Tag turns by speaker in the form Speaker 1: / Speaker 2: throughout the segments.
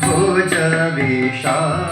Speaker 1: Bhoj વિશા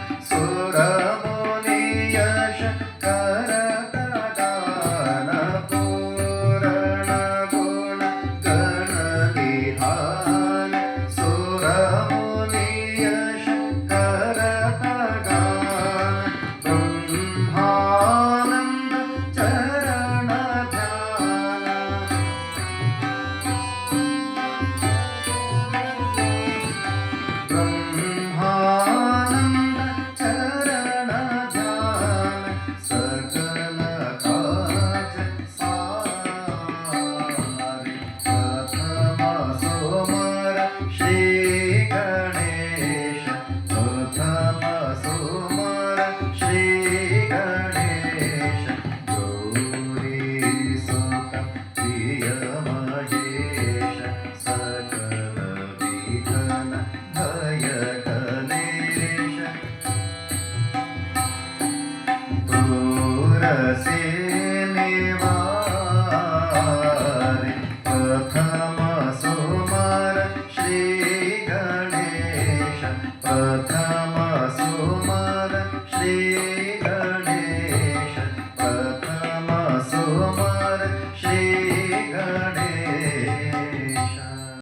Speaker 1: assim.